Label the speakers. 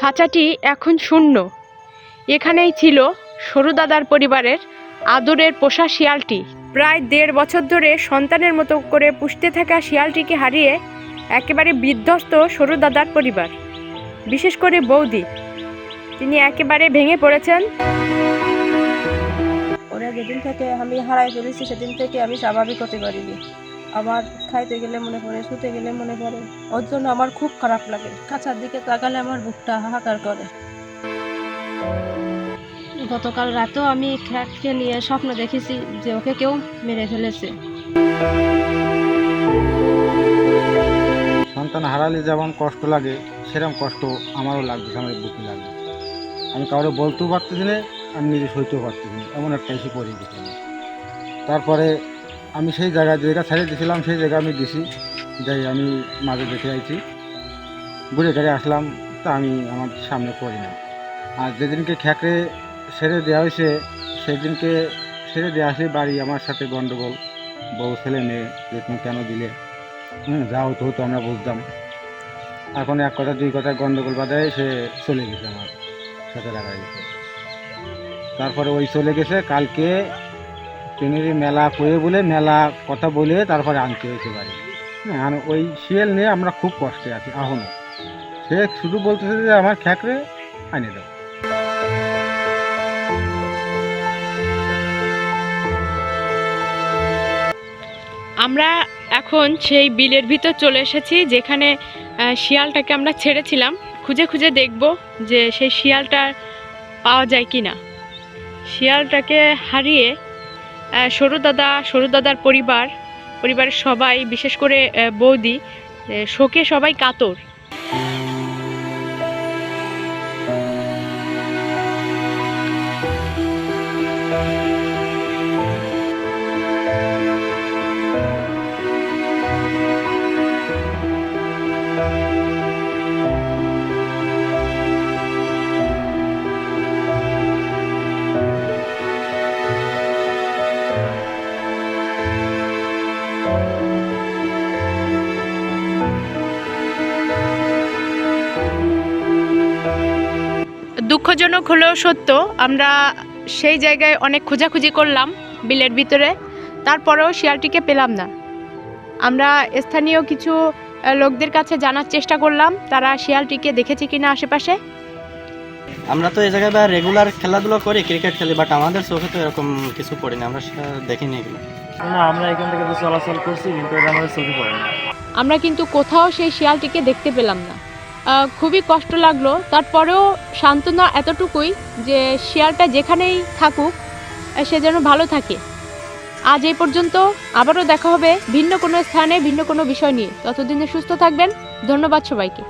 Speaker 1: খাঁচাটি এখন শূন্য। এখানেই ছিল সরু দাদার পরিবারের আদরের পোষা শিয়ালটি। প্রায় দেড় বছর ধরে সন্তানের মতো করে পুষতে থাকা শিয়ালটিকে হারিয়ে একেবারে বিধ্বস্ত সরু দাদার পরিবার, বিশেষ করে বৌদি। তিনি একেবারে ভেঙে পড়েছেন।
Speaker 2: ওরা যেদিন থেকে আমি হারাই ফেলেছি, সেদিন থেকে আমি স্বাভাবিক হতে পারিনি আমার খাইতে গেলে মনে পড়ে, শুতে গেলে মনে পড়ে। ওর জন্য আমার খুব খারাপ লাগে। কাছার দিকে তাকালে আমার বুকটা হাহাকার করে। গতকাল রাতেও আমি খ্যাটকে নিয়ে স্বপ্ন দেখেছি যে ওকে কেউ মেরে ফেলেছে।
Speaker 3: সন্তান হারালে যেমন কষ্ট লাগে সেরকম কষ্ট আমারও লাগবে, আমার বুকে লাগছে আমি কাউকে বলতেও পারতেছি না, আমি নিজে সইতেও পারতেছি না, এমন একটা এসে গেছি তারপরে আমি সেই জায়গায় জায়গা ছেড়ে দিয়েছিলাম, সেই জায়গা আমি দিছি। যাই, আমি মাঝে দেখে আইছি ঘুরে ঘুরে আসলাম, তা আমি আমার সামনে পড়ি না। আর যেদিনকে খ্যাকড়ে ছেড়ে দেওয়া হয়েছে, সেদিনকে ছেড়ে দেওয়া আসে বাড়ি আমার সাথে গন্ডগোল। বউ, ছেলে, মেয়ে, যে তুমি কেন দিলে? হুম, যা হতো হতো আমরা বুঝতাম। এখন এক কথা, দুই কথা গন্ডগোল বাজায় সে চলে গেছে আমার সাথে রাখা গেছে তারপরে ওই চলে গেছে, কালকে ট্রেনের মেলা করে বলে মেলা কথা বলে তারপরে আনতে হয়েছে বাড়ি। হ্যাঁ ওই শিয়াল নিয়ে আমরা খুব কষ্টে আছি এখনও সে শুধু বলতেছে যে আমার খ্যাকরে আনে দাও।
Speaker 1: আমরা এখন সেই বিলের ভিতর চলে এসেছি, যেখানে শিয়ালটাকে আমরা ছেড়েছিলাম। খুঁজে খুঁজে দেখব যে সেই শিয়ালটা পাওয়া যায় কি না শিয়ালটাকে হারিয়ে সরু দাদা সরু দাদার পরিবার পরিবারের সবাই বিশেষ করে বৌদি শোকে সবাই কাতর। দুঃখজনক হলেও সত্য আমরা সেই জায়গায় অনেক খোঁজাখুঁজি করলাম বিলের ভিতরে তারপরেও শিয়ালটিকে পেলাম না। আমরা স্থানীয় কিছু লোকদের কাছে জানার চেষ্টা করলাম তারা শিয়ালটিকে দেখেছে কিনা আশেপাশে।
Speaker 4: আমরা তো এই জায়গায় রেগুলার খেলাধুলো করি ক্রিকেট খেলি বাট আমাদের চোখে তো এরকম কিছু পড়েনি আমরা দেখিনি এগুলো।
Speaker 5: না আমরা এখান থেকে চলাচল করছি কিন্তু এটা আমাদের চোখে পড়ে না।
Speaker 1: আমরা কিন্তু কোথাও সেই শিয়ালটিকে দেখতে পেলাম না। খুবই কষ্ট লাগল। তারপরেও সান্ত্বনা এতটুকুই যে শেয়ালটা যেখানেই থাকুক সে যেন ভালো থাকে। আজ এই পর্যন্ত আবারও দেখা হবে ভিন্ন কোনো স্থানে, ভিন্ন কোনো বিষয় নিয়ে। ততদিনে সুস্থ থাকবেন। ধন্যবাদ সবাইকে।